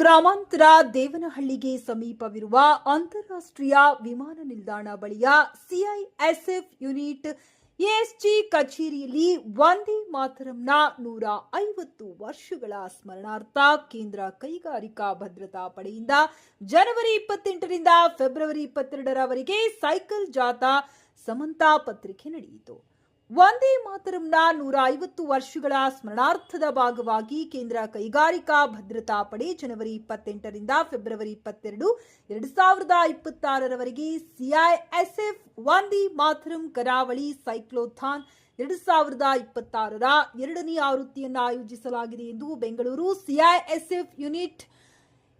ಗ್ರಾಮಾಂತರ ದೇವನಹಳ್ಳಿಗೆ ಸಮೀಪವಿರುವ ಅಂತಾರಾಷ್ಟ್ರೀಯ ವಿಮಾನ ನಿಲ್ದಾಣ ಬಳಿಯ ಸಿಐಎಸ್ಎಫ್ ಯೂನಿಟ್ ಎಎಸ್ಜಿ ಕಚೇರಿಯಲ್ಲಿ ವಂದೇ ಮಾತರಂನ ನೂರ ಐವತ್ತು ವರ್ಷಗಳ ಸ್ಮರಣಾರ್ಥ ಕೇಂದ್ರ ಕೈಗಾರಿಕಾ ಭದ್ರತಾ ಪಡೆಯಿಂದ ಜನವರಿ ಇಪ್ಪತ್ತೆಂಟರಿಂದ ಫೆಬ್ರವರಿ ಇಪ್ಪತ್ತೆರಡರವರೆಗೆ ಸೈಕಲ್ ಜಾಥಾ ಸಮಂತಾ ಪತ್ರಿಕೆ ನಡೆಯಿತು. ವಂದೇ ಮಾತರಂನ ನೂರ ಐವತ್ತು ವರ್ಷಗಳ ಸ್ಮರಣಾರ್ಥದ ಭಾಗವಾಗಿ ಕೇಂದ್ರ ಕೈಗಾರಿಕಾ ಭದ್ರತಾ ಪಡೆ ಜನವರಿ ಇಪ್ಪತ್ತೆಂಟರಿಂದ ಫೆಬ್ರವರಿ ಇಪ್ಪತ್ತೆರಡು, ಎರಡು ಸಾವಿರದ ಇಪ್ಪತ್ತಾರರವರೆಗೆ ಸಿಐಎಸ್ಎಫ್ ವಂದೇ ಮಾತರಂ ಕರಾವಳಿ ಸೈಕ್ಲೋಥಾನ್ ಎರಡು ಸಾವಿರದ ಇಪ್ಪತ್ತಾರರ ಎರಡನೇ ಆವೃತ್ತಿಯನ್ನು ಆಯೋಜಿಸಲಾಗಿದೆ ಎಂದು ಬೆಂಗಳೂರು ಸಿಐಎಸ್ಎಫ್ ಯೂನಿಟ್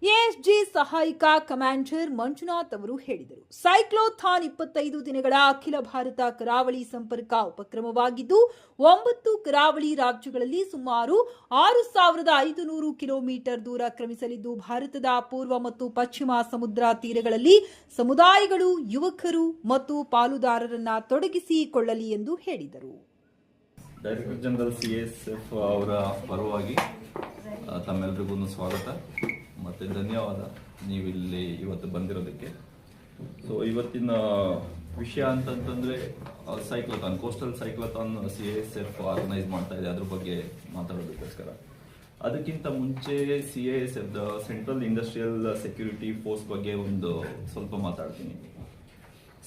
ಎಎಸ್ಜಿ ಸಹಾಯಕ ಕಮಾಂಡರ್ ಮಂಜುನಾಥ್ ಅವರು ಹೇಳಿದರು. ಸೈಕ್ಲೋಥಾನ್ ಇಪ್ಪತ್ತೈದು ದಿನಗಳ ಅಖಿಲ ಭಾರತ ಕರಾವಳಿ ಸಂಪರ್ಕ ಉಪಕ್ರಮವಾಗಿದ್ದು, ಒಂಬತ್ತು ಕರಾವಳಿ ರಾಜ್ಯಗಳಲ್ಲಿ ಸುಮಾರು ಆರು ಸಾವಿರದ ಐದು ನೂರು ಕಿಲೋಮೀಟರ್ ದೂರ ಕ್ರಮಿಸಲಿದ್ದು, ಭಾರತದ ಪೂರ್ವ ಮತ್ತು ಪಶ್ಚಿಮ ಸಮುದ್ರ ತೀರಗಳಲ್ಲಿ ಸಮುದಾಯಗಳು, ಯುವಕರು ಮತ್ತು ಪಾಲುದಾರರನ್ನ ತೊಡಗಿಸಿಕೊಳ್ಳಲಿ ಎಂದು ಹೇಳಿದರು. Director general C S F ಅವರ ಪರವಾಗಿ ತಮ್ಮೆಲ್ಲರಿಗೂ ಸ್ವಾಗತ. ಮತ್ತು ಧನ್ಯವಾದ. ನೀವಿಲ್ಲಿ ಇವತ್ತು ಬಂದಿರೋದಕ್ಕೆ. ಸೊ ಇವತ್ತಿನ ವಿಷಯ ಅಂತಂತಂದರೆ cyclothon coastal cyclothon C S F organise ಮಾಡ್ತಾ ಇದೆ. ಅದ್ರ ಬಗ್ಗೆ ಮಾತಾಡೋದಕ್ಕೋಸ್ಕರ. ಅದಕ್ಕಿಂತ ಮುಂಚೆ C S F central industrial security force ಬಗ್ಗೆ ಒಂದು ಸ್ವಲ್ಪ ಮಾತಾಡ್ತೀನಿ.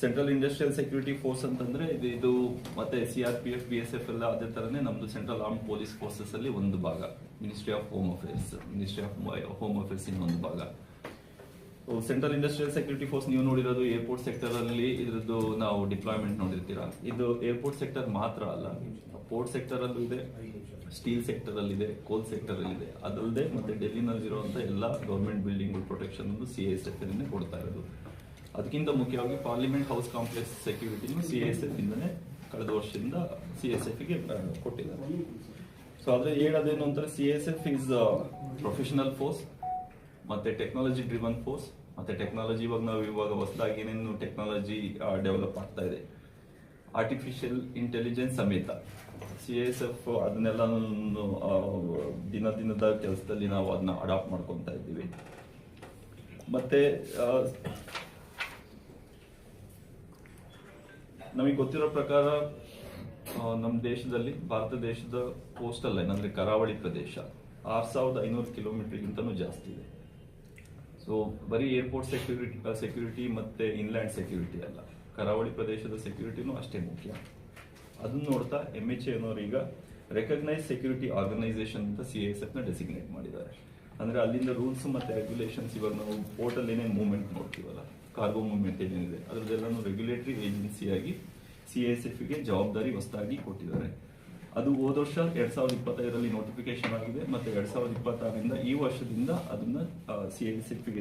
ಸೆಂಟ್ರಲ್ ಇಂಡಸ್ಟ್ರಿಯಲ್ ಸೆಕ್ಯೂರಿಟಿ ಫೋರ್ಸ್ ಅಂತಂದ್ರೆ ಇದು ಇದು ಮತ್ತೆ C R P F B S F ಎಲ್ಲ ಅದೇ ತರನೇ ನಮ್ದು ಸೆಂಟ್ರಲ್ ಆರ್ಮ್ ಪೊಲೀಸ್ ಫೋರ್ಸಸ್ ಅಲ್ಲಿ ಒಂದು ಭಾಗ. Ministry of home affairs ministry of home affairs in ಒಂದು ಭಾಗ. ಸೆಂಟ್ರಲ್ ಇಂಡಸ್ಟ್ರಿಯಲ್ ಸೆಕ್ಯೂರಿಟಿ ಫೋರ್ಸ್ ನೀವು ನೋಡಿರೋದು ಏರ್ಪೋರ್ಟ್ ಸೆಕ್ಟರ್ ಅಲ್ಲಿ ಇದ್ರದ್ದು ನಾವು ಡಿಪ್ಲಾಯ್ಮೆಂಟ್ ನೋಡಿರ್ತೀರಾ? ಇದು ಏರ್ಪೋರ್ಟ್ ಸೆಕ್ಟರ್ ಮಾತ್ರ ಅಲ್ಲ. ಪೋರ್ಟ್ ಸೆಕ್ಟರ್ ಅಲ್ಲೂ ಇದೆ ಸ್ಟೀಲ್ ಸೆಕ್ಟರ್ ಅಲ್ಲಿ ಇದೆ ಕೋಲ್ ಸೆಕ್ಟರ್ ಅಲ್ಲಿ ಇದೆ ಅದಲ್ಲದೆ ಮತ್ತೆ ಡೆಲ್ಲಿನಲ್ಲಿರುವಂತಹ ಎಲ್ಲಾ ಎಲ್ಲ government building protection C S F ಕೊಡ್ತಾ ಇರೋದು. ಅದಕ್ಕಿಂತ ಮುಖ್ಯವಾಗಿ parliament house complex security C S F ಇಂದನೇ ಕಳೆದ ವರ್ಷದಿಂದ ಸಿ ಎಸ್ ಎಫ್ಗೆ ಕೊಟ್ಟಿದ್ದಾರೆ. ಸೊ ಆದರೆ ಹೇಳೋದೇನು ಅಂತಾರೆ C S F is professional force ಮತ್ತೆ ಟೆಕ್ನಾಲಜಿ ಡ್ರಿವನ್ ಫೋರ್ಸ್ ಮತ್ತೆ ಟೆಕ್ನಾಲಜಿ ಇವಾಗ ನಾವು ಇವಾಗ ಹೊಸದಾಗಿ ಏನೇನು ಟೆಕ್ನಾಲಜಿ ಡೆವಲಪ್ ಆಗ್ತಾ ಇದೆ. ಆರ್ಟಿಫಿಷಿಯಲ್ ಇಂಟೆಲಿಜೆನ್ಸ್ ಸಮೇತ ಸಿ ಎಸ್ ಎಫ್ ಅದನ್ನೆಲ್ಲ ದಿನ ದಿನದ ಕೆಲಸದಲ್ಲಿ ನಾವು ಅದನ್ನ ಅಡಾಪ್ಟ್ ಮಾಡ್ಕೊತಾ ಇದ್ದೀವಿ. ಮತ್ತೆ ನಮಗೆ ಗೊತ್ತಿರೋ ಪ್ರಕಾರ ನಮ್ಮ ದೇಶದಲ್ಲಿ, ಭಾರತ ದೇಶದ ಕೋಸ್ಟಲ್ ಲೈನ್ ಅಂದರೆ ಕರಾವಳಿ ಪ್ರದೇಶ, ಆರು ಸಾವಿರದ ಐನೂರು ಕಿಲೋಮೀಟರ್ಗಿಂತನೂ ಜಾಸ್ತಿ ಇದೆ. ಸೊ ಬರೀ ಏರ್ಪೋರ್ಟ್ ಸೆಕ್ಯೂರಿಟಿ ಸೆಕ್ಯೂರಿಟಿ ಮತ್ತು ಇನ್ಲ್ಯಾಂಡ್ ಸೆಕ್ಯೂರಿಟಿ ಅಲ್ಲ. ಕರಾವಳಿ ಪ್ರದೇಶದ ಸೆಕ್ಯೂರಿಟಿನೂ ಅಷ್ಟೇ ಮುಖ್ಯ. ಅದನ್ನು ನೋಡ್ತಾ ಎಂ ಎಚ್ ಎನವರು ಈಗ ರೆಕಗ್ನೈಸ್ ಸೆಕ್ಯೂರಿಟಿ ಆರ್ಗನೈಸೇಷನ್ ಅಂತ ಸಿ ಎಸ್ ಎಫ್ನ ಡೆಸಿಗ್ನೇಟ್ ಮಾಡಿದ್ದಾರೆ. ಅಂದರೆ ಅಲ್ಲಿಂದ ರೂಲ್ಸ್ ಮತ್ತು ರೆಗ್ಯುಲೇಷನ್ಸ್ ಇವಾಗ ನಾವು ಪೋರ್ಟಲ್ ಏನೇನು ಮೂವ್ಮೆಂಟ್ ನೋಡ್ತೀವಲ್ಲ ಕಾರ್ಗೋ ಮೂವ್ಮೆಂಟ್ ಏನಿದೆ, ಅದ್ರದ್ದೆಲ್ಲನೂ ರೆಗ್ಯುಲೇಟರಿ ಏಜೆನ್ಸಿಯಾಗಿ ಸಿ ಎಸ್ ಎಫ್ಗೆ ಜವಾಬ್ದಾರಿ ಹೊಸದಾಗಿ ಕೊಟ್ಟಿದ್ದಾರೆ. ಅದು ಹೋದ ವರ್ಷ ಎರಡ್ ಸಾವಿರದ ಇಪ್ಪತ್ತೈದರಲ್ಲಿ ನೋಟಿಫಿಕೇಶನ್ ಆಗಿದೆ, ಮತ್ತೆ ಎರಡ್ ಸಾವಿರದ ಇಪ್ಪತ್ತಾರರಿಂದ ಈ ವರ್ಷದಿಂದ ಅದನ್ನ ಸಿ ಎಸ್ ಎಫ್ಗೆ